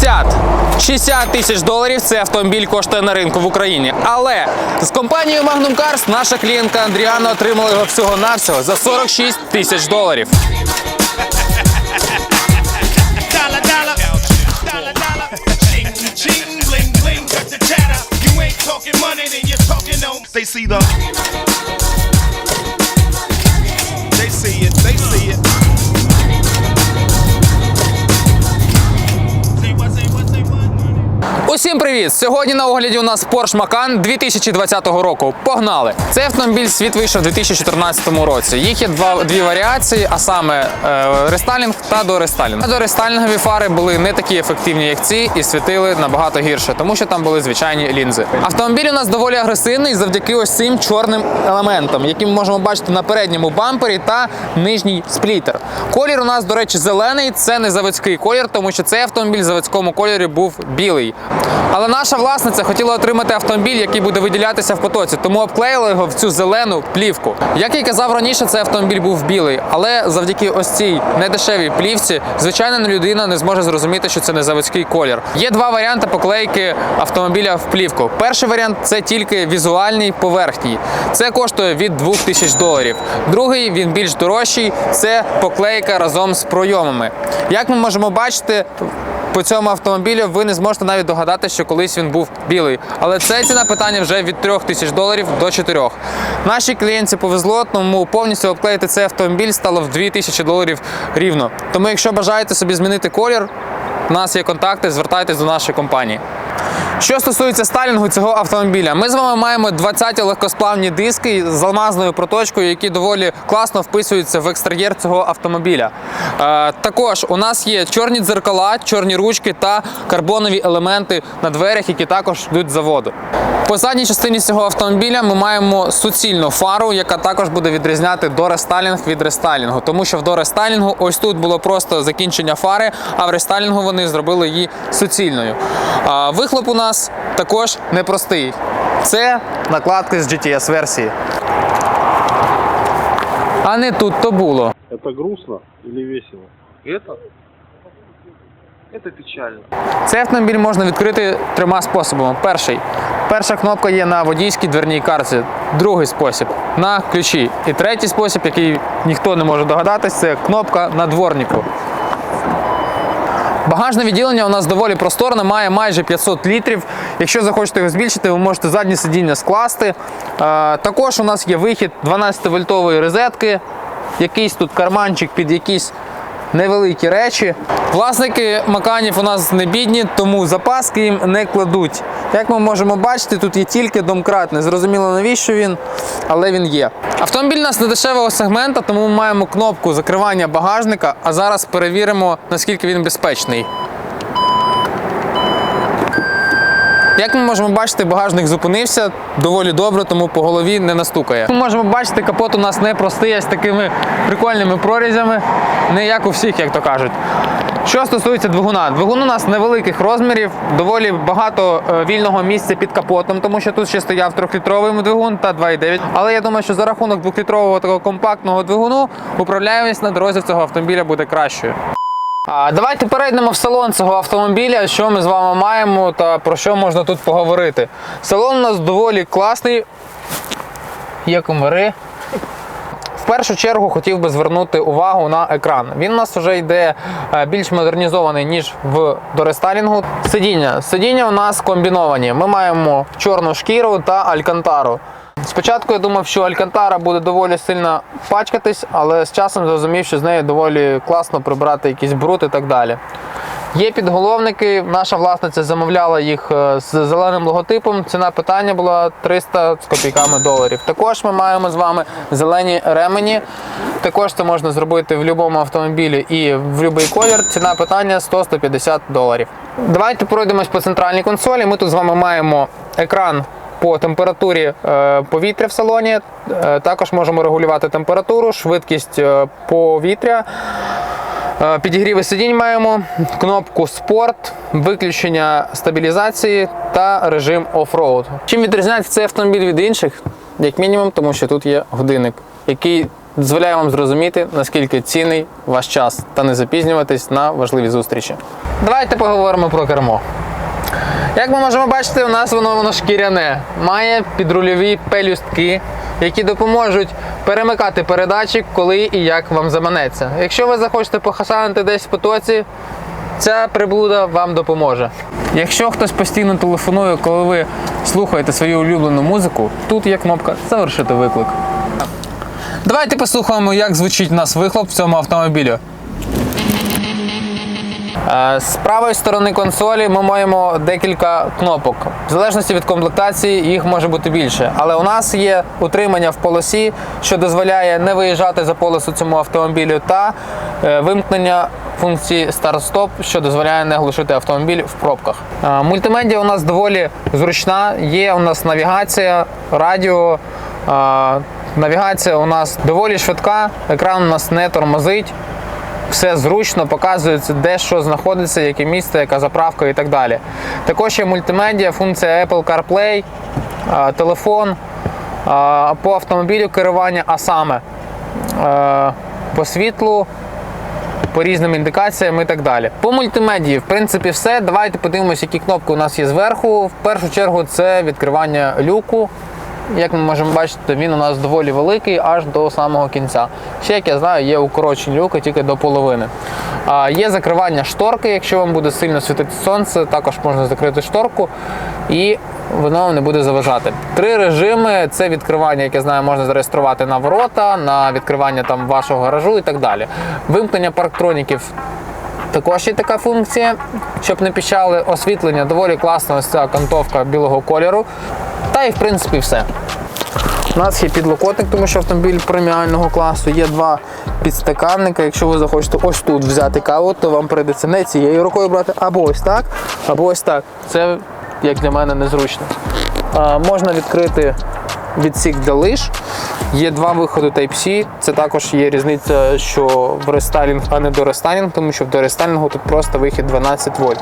60. 60 тисяч доларів цей автомобіль коштує на ринку в Україні. Але з компанією Magnum Cars наша клієнтка Андріана отримала його всього-навсього за 46 тисяч доларів. They see the. They see it, they see it. Усім привіт! Сьогодні на огляді у нас Porsche Macan 2020 року. Погнали! Цей автомобіль світ вийшов у 2014 році. Їх є два дві варіації, а саме е, рестайлінг та дорестайлінг. Дорестайлінгові фари були не такі ефективні, як ці, і світили набагато гірше, тому що там були звичайні лінзи. Автомобіль у нас доволі агресивний завдяки ось цим чорним елементам, які ми можемо бачити на передньому бампері та нижній сплітер. Колір у нас, до речі, зелений. Це не заводський колір, тому що цей автомобіль в заводському кольорі був білий. Але наша власниця хотіла отримати автомобіль, який буде виділятися в потоці, тому обклеїла його в цю зелену плівку. Як я казав раніше, цей автомобіль був білий, але завдяки ось цій недешевій плівці, звичайна людина не зможе зрозуміти, що це не заводський колір. Є два варіанти поклейки автомобіля в плівку. Перший варіант це тільки візуальний поверхній. Це коштує від 2000 доларів. Другий він більш дорожчий. Це поклейка разом з пройомами. Як ми можемо бачити, по цьому автомобілю ви не зможете навіть догадати, що колись він був білий. Але це ціна питання вже від 3 тисяч доларів до 4. Нашій клієнтці повезло, тому повністю обклеїти цей автомобіль стало в 2 тисячі доларів рівно. Тому, якщо бажаєте собі змінити колір, у нас є контакти, звертайтесь до нашої компанії. Що стосується стайлінгу цього автомобіля, ми з вами маємо 20 легкосплавні диски з алмазною проточкою, які доволі класно вписуються в екстер'єр цього автомобіля. Е, також у нас є чорні дзеркала, чорні ручки та карбонові елементи на дверях, які також йдуть з заводу. По задній частині цього автомобіля ми маємо суцільну фару, яка також буде відрізняти дорестайлінг від рестайлінгу. Тому що в дорестайлінгу ось тут було просто закінчення фари, а в рестайлінгу вони зробили її суцільною. А вихлоп у нас також непростий. Це накладки з GTS версії. А не тут то було. Это грустно или весело? Это? Это печально. Цей автомобіль можна відкрити трьома способами. Перший. Перша кнопка є на водійській дверній карті. Другий спосіб на ключі. І третій спосіб, який ніхто не може догадатись, це кнопка на дворнику. Багажне відділення у нас доволі просторне, має майже 500 літрів. Якщо захочете його збільшити, ви можете заднє сидіння скласти. Е, також у нас є вихід 12-вольтової розетки, якийсь тут карманчик під якісь невеликі речі. Власники маканів у нас не бідні, тому запаски їм не кладуть. Як ми можемо бачити, тут є тільки домкрат. Не зрозуміло навіщо він, але він є. Автомобіль у нас не дешевого сегмента, тому ми маємо кнопку закривання багажника, а зараз перевіримо, наскільки він безпечний. Як ми можемо бачити, багажник зупинився доволі добре, тому по голові не настукає. Ми можемо бачити, капот у нас не простий, а з такими прикольними прорізями, не як у всіх, як то кажуть. Що стосується двигуна, двигун у нас невеликих розмірів, доволі багато е, вільного місця під капотом, тому що тут ще стояв 3-літровий двигун та 2,9. Але я думаю, що за рахунок 2-літрового такого компактного двигуну управляємість на дорозі цього автомобіля буде кращою. Давайте перейдемо в салон цього автомобіля, що ми з вами маємо та про що можна тут поговорити. Салон у нас доволі класний. Є комари. В першу чергу хотів би звернути увагу на екран. Він у нас вже йде е, більш модернізований, ніж в дорестайлінгу. Сидіння. Сидіння у нас комбіновані. Ми маємо чорну шкіру та алькантару. Спочатку я думав, що Алькантара буде доволі сильно пачкатись, але з часом зрозумів, що з нею доволі класно прибрати якийсь бруд і так далі. Є підголовники, наша власниця замовляла їх е, з зеленим логотипом. Ціна питання була 300 з копійками доларів. Також ми маємо з вами зелені ремені. Також це можна зробити в будь-якому автомобілі і в будь-який колір. Ціна питання 100-150 доларів. Давайте пройдемось по центральній консолі. Ми тут з вами маємо екран по температурі е, повітря в салоні. Е, Також можемо регулювати температуру, швидкість е, повітря. Підігріви сидінь маємо, кнопку спорт, виключення стабілізації та режим оффроуд. Чим відрізняється цей автомобіль від інших? Як мінімум, тому що тут є годинник, який дозволяє вам зрозуміти, наскільки цінний ваш час та не запізнюватись на важливі зустрічі. Давайте поговоримо про кермо. Як ми можемо бачити, у нас воно воно шкіряне, має підрульові пелюстки, які допоможуть перемикати передачі, коли і як вам заманеться. Якщо ви захочете похасанити десь в потоці, ця приблуда вам допоможе. Якщо хтось постійно телефонує, коли ви слухаєте свою улюблену музику, тут є кнопка Завершити виклик. Давайте послухаємо, як звучить у нас вихлоп в цьому автомобілі. Е, З правої сторони консолі ми маємо декілька кнопок. В залежності від комплектації їх може бути більше. Але у нас є утримання в полосі, що дозволяє не виїжджати за полосу цьому автомобілю, та е, вимкнення функції старт-стоп, що дозволяє не глушити автомобіль в пробках. Е, Мультимедіа у нас доволі зручна. Є у нас навігація, радіо. Навігація у нас доволі швидка, екран у нас не тормозить все зручно, показується, де що знаходиться, яке місце, яка заправка і так далі. Також є мультимедіа, функція Apple CarPlay, телефон, по автомобілю керування, а саме по світлу, по різним індикаціям і так далі. По мультимедії, в принципі, все. Давайте подивимося, які кнопки у нас є зверху. В першу чергу це відкривання люку. Як ми можемо бачити, він у нас доволі великий аж до самого кінця. Ще, як я знаю, є укорочені люки тільки до половини. А, є закривання шторки, якщо вам буде сильно світити сонце, також можна закрити шторку і воно вам не буде заважати. Три режими: це відкривання, яке знаю, можна зареєструвати на ворота, на відкривання там вашого гаражу і так далі. Вимкнення парктроніків також є така функція, щоб не піщали освітлення. Доволі класна ось ця кантовка білого кольору. Та і в принципі все. У нас є підлокотник, тому що автомобіль преміального класу. Є два підстаканника. Якщо ви захочете ось тут взяти каву, то вам прийдеться не цією рукою брати, або ось так, або ось так. Це як для мене незручно. А, можна відкрити відсік для лиш. Є два виходи Type-C. Це також є різниця, що в рестайлінг, а не до рестайлінг, тому що в дорестайлінгу тут просто вихід 12 вольт.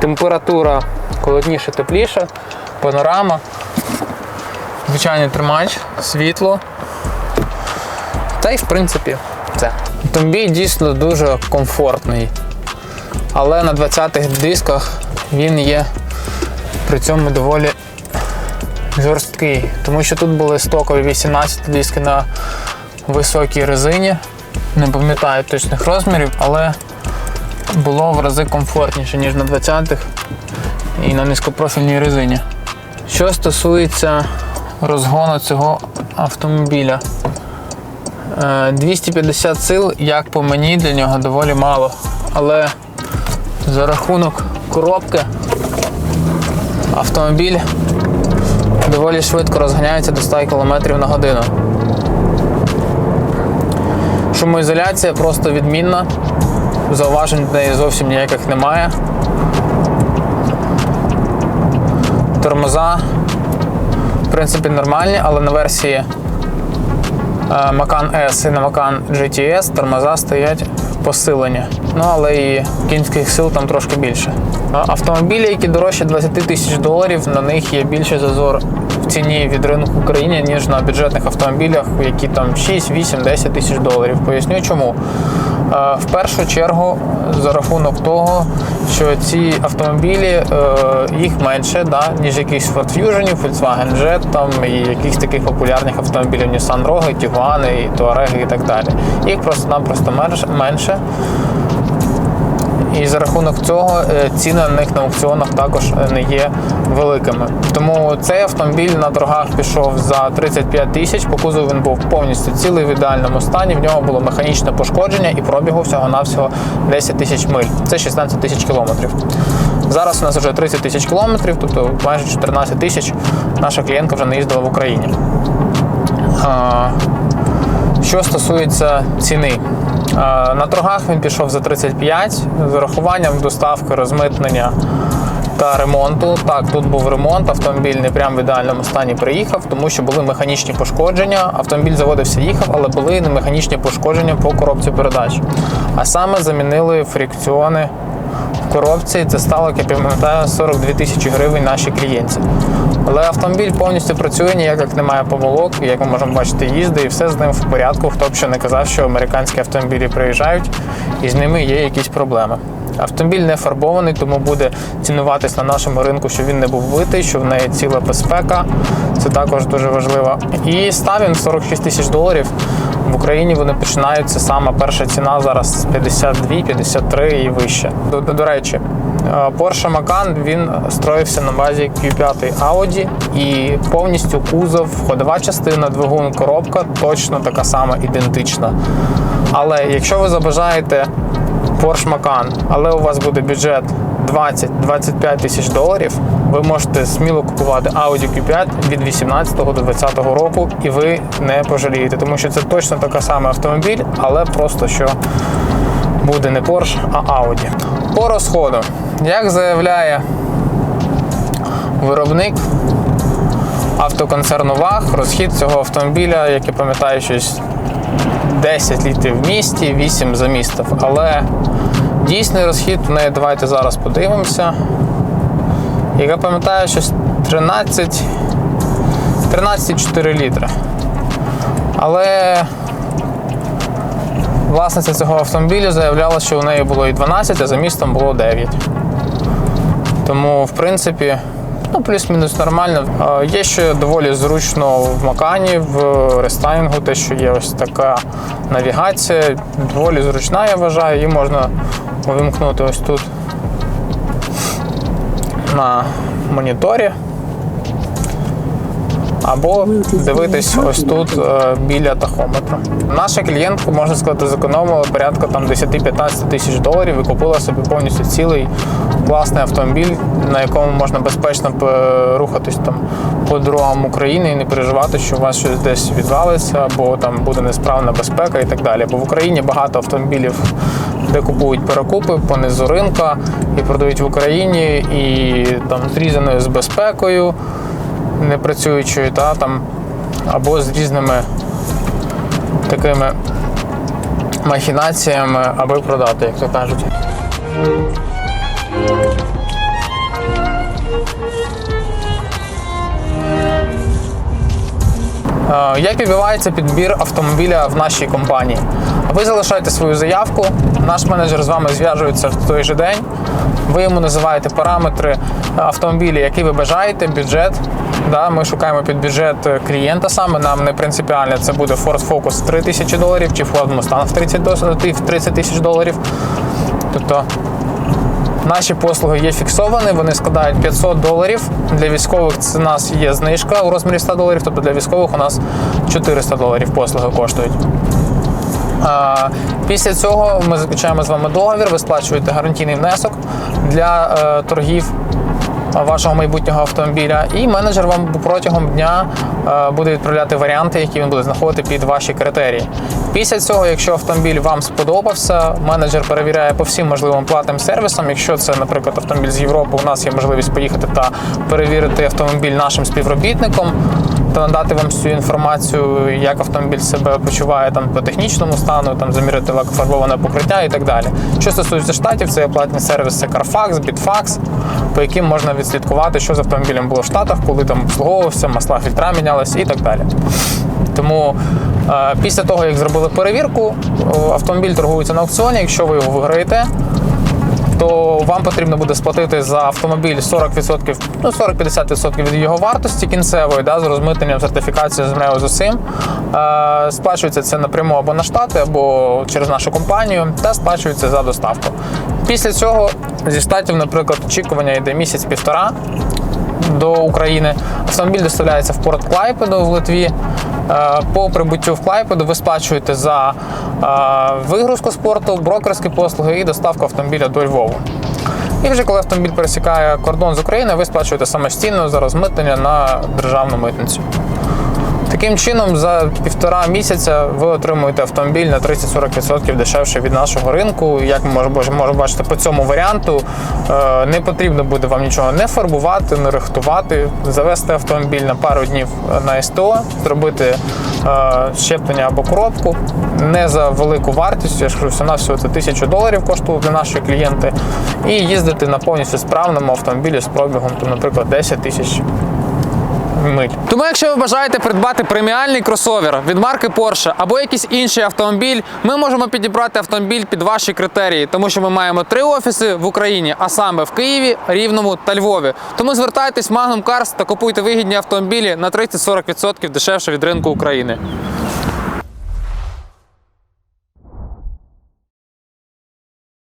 Температура холодніше, тепліше, панорама, звичайний тримач, світло. Та й в принципі це. Автомобіль дійсно дуже комфортний. Але на 20-х дисках він є при цьому доволі жорсткий, тому що тут були стокові 18 диски на високій резині. Не пам'ятаю точних розмірів, але було в рази комфортніше, ніж на 20-х і на низькопрофільній резині. Що стосується розгону цього автомобіля, Е, 250 сил, як по мені, для нього доволі мало. Але за рахунок коробки автомобіль доволі швидко розганяється до 100 км на годину. Шумоізоляція просто відмінна. Зауважень до неї зовсім ніяких немає. Тормоза, в принципі, нормальні, але на версії е, Macan S і на Macan GTS тормоза стоять посилені. Ну, але і кінських сил там трошки більше. Автомобілі, які дорожчі 20 тисяч доларів, на них є більший зазор в ціні від ринку в Україні, ніж на бюджетних автомобілях, які там 6, 8, 10 тисяч доларів. Поясню чому. В першу чергу за рахунок того, що ці автомобілі е, їх менше, да, ніж якісь Ford Fusion, Volkswagen Jet там, і якихось таких популярних автомобілів Nissan Rogue, Tiguan, і Touareg і так далі. Їх просто-напросто менше- менше. І за рахунок цього е, ціни на них на аукціонах також е, не є великими. Тому цей автомобіль на торгах пішов за 35 тисяч. По кузову він був повністю цілий в ідеальному стані. В нього було механічне пошкодження і пробігу всього-навсього 10 тисяч миль. Це 16 тисяч кілометрів. Зараз у нас вже 30 тисяч кілометрів, тобто майже 14 тисяч наша клієнтка вже не їздила в Україні. Що стосується ціни, на торгах він пішов за 35 з урахуванням доставки, розмитнення та ремонту. Так, тут був ремонт, автомобіль не прямо в ідеальному стані приїхав, тому що були механічні пошкодження. Автомобіль заводився, їхав, але були механічні пошкодження по коробці передач. А саме замінили фрикціони в коробці. Це стало, як я пам'ятаю, 42 тисячі гривень нашій клієнтці. Але автомобіль повністю працює, ніяких немає помилок. Як ми можемо бачити, їздить і все з ним в порядку. Хто б ще не казав, що американські автомобілі приїжджають і з ними є якісь проблеми. Автомобіль не фарбований, тому буде цінуватись на нашому ринку, що він не був витий, що в неї ціла безпека. Це також дуже важливо. І став він 46 тисяч доларів. В Україні вони починаються саме перша ціна зараз 52, 53 і вище. До, до, речі, е, Porsche Macan він строївся на базі Q5 Audi і повністю кузов, ходова частина, двигун, коробка точно така сама ідентична. Але якщо ви забажаєте Porsche Macan, але у вас буде бюджет 20-25 тисяч доларів, ви можете сміло купувати Audi Q5 від 18 до 20 року, і ви не пожалієте, тому що це точно така сама автомобіль, але просто що буде не Porsche, а Audi. По розходу, як заявляє виробник автоконцерну ВАГ, розхід цього автомобіля, як я пам'ятаю, щось 10 літрів в місті, 8 за містом. Але дійсний розхід у неї давайте зараз подивимося. Як я пам'ятаю, щось 13 13,4 літри. Але власниця цього автомобіля заявляла, що у неї було і 12, а за містом було 9. Тому, в принципі, ну, плюс-мінус нормально. Є ще доволі зручно в Макані, в рестайлінгу, те, що є ось така навігація. Доволі зручна, я вважаю. Її можна увімкнути ось тут на моніторі. Або дивитись ось тут е, біля тахометра. Наша клієнтка, можна сказати, зекономила порядка там 10-15 тисяч доларів і купила собі повністю цілий класний автомобіль, на якому можна безпечно рухатись там по дорогам України і не переживати, що у вас щось десь відвалиться, або там буде несправна безпека і так далі. Бо в Україні багато автомобілів, де купують перекупи понизу ринка і продають в Україні, і там зрізаною з безпекою не працюючою, та там або з різними такими махінаціями, аби продати, як то кажуть. Е, Як відбувається підбір автомобіля в нашій компанії? Ви залишаєте свою заявку, наш менеджер з вами зв'яжується в той же день. Ви йому називаєте параметри автомобіля, які ви бажаєте, бюджет. Да, ми шукаємо під бюджет клієнта саме. Нам не принципіально це буде Ford Focus 3 тисячі доларів чи Ford Mustang в 30 дос- в 30 тисяч доларів. Тобто Наші послуги є фіксовані, вони складають 500 доларів. Для військових у нас є знижка у розмірі 100 доларів, тобто для військових у нас 400 доларів послуги коштують. Після цього ми заключаємо з вами договір, ви сплачуєте гарантійний внесок для е, торгів вашого майбутнього автомобіля, і менеджер вам протягом дня е, буде відправляти варіанти, які він буде знаходити під ваші критерії. Після цього, якщо автомобіль вам сподобався, менеджер перевіряє по всім можливим платним сервісам. Якщо це, наприклад, автомобіль з Європи, у нас є можливість поїхати та перевірити автомобіль нашим співробітником та надати вам всю інформацію, як автомобіль себе почуває там по технічному стану, там заміряти лакофарбоване покриття і так далі. Що стосується штатів, це є платні сервіси Carfax, Bitfax, по яким можна відслідкувати, що з автомобілем було в Штатах, коли там обслуговувався, масла фільтра мінялися і так далі. Тому е, після того, як зробили перевірку, е, автомобіль торгується на аукціоні. Якщо ви його виграєте, то вам потрібно буде сплатити за автомобіль 40%, ну 40-50% від його вартості кінцевої, да, з розмитненням, сертифікацією з МРЕО з усім. Е, сплачується це напряму або на штати, або через нашу компанію, та сплачується за доставку. Після цього зі штатів, наприклад, очікування йде місяць-півтора до України. Автомобіль доставляється в порт Клайпеду в Литві. Е, По прибуттю в Клайпеду ви сплачуєте за е, вигрузку спорту, брокерські послуги і доставку автомобіля до Львову. І вже коли автомобіль пересікає кордон з України, ви сплачуєте самостійно за розмитнення на державну митницю. Таким чином, за півтора місяця ви отримуєте автомобіль на 30-40% дешевше від нашого ринку. Як ми можемо, бачити по цьому варіанту, е, не потрібно буде вам нічого не фарбувати, не рихтувати, завести автомобіль на пару днів на СТО, зробити е, щеплення або коробку. Не за велику вартість, я ж кажу, всього всього це тисячу доларів коштує для нашої клієнти. І їздити на повністю справному автомобілі з пробігом, там, наприклад, 10 тисяч миль. Тому, якщо ви бажаєте придбати преміальний кросовер від марки Porsche або якийсь інший автомобіль, ми можемо підібрати автомобіль під ваші критерії, тому що ми маємо три офіси в Україні, а саме в Києві, Рівному та Львові. Тому звертайтесь в Magnum Cars та купуйте вигідні автомобілі на 30-40% дешевше від ринку України.